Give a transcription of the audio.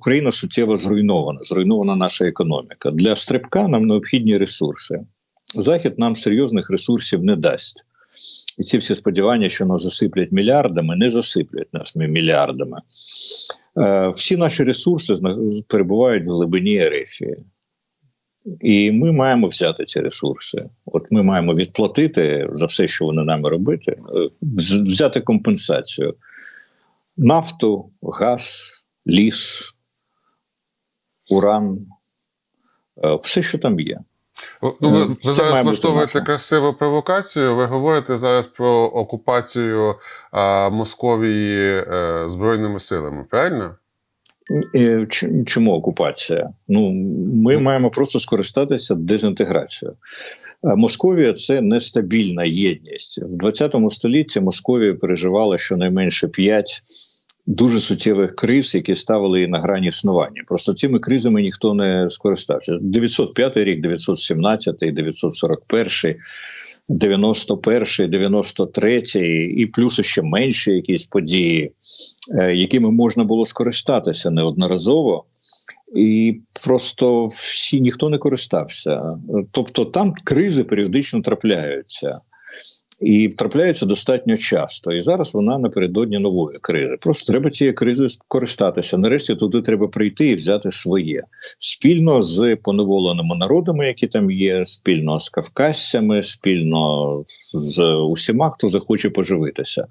Україна суттєво зруйнована, зруйнована наша економіка. Для стрибка нам необхідні ресурси. Захід нам серйозних ресурсів не дасть. І ці всі сподівання, що нас засиплять мільярдами, не засиплять нас мільярдами. Е, всі наші ресурси перебувають в глибині Ерефії. І ми маємо взяти ці ресурси. От ми маємо відплатити за все, що вони нами робити, е, взяти компенсацію. Нафту, газ, ліс, уран, е, все, що там є. Ну, ви, ви зараз влаштовуєте красиву провокацію. Ви говорите зараз про окупацію а, Московії е, збройними силами, правильно? Е, Чому окупація? Ну, ми маємо просто скористатися дезінтеграцією. Московія це нестабільна єдність. В 20 столітті Московія переживала щонайменше п'ять дуже суттєвих криз, які ставили її на грані існування. Просто цими кризами ніхто не скористався. 905 рік, 917, 941, 91, 93 і плюс ще менші якісь події, е, якими можна було скористатися неодноразово. І просто всі ніхто не користався. Тобто там кризи періодично трапляються. І трапляються достатньо часто. І зараз вона напередодні нової кризи. Просто треба цією кризою скористатися. Нарешті туди треба прийти і взяти своє спільно з поневоленими народами, які там є, спільно з кавказцями, спільно з усіма, хто захоче поживитися.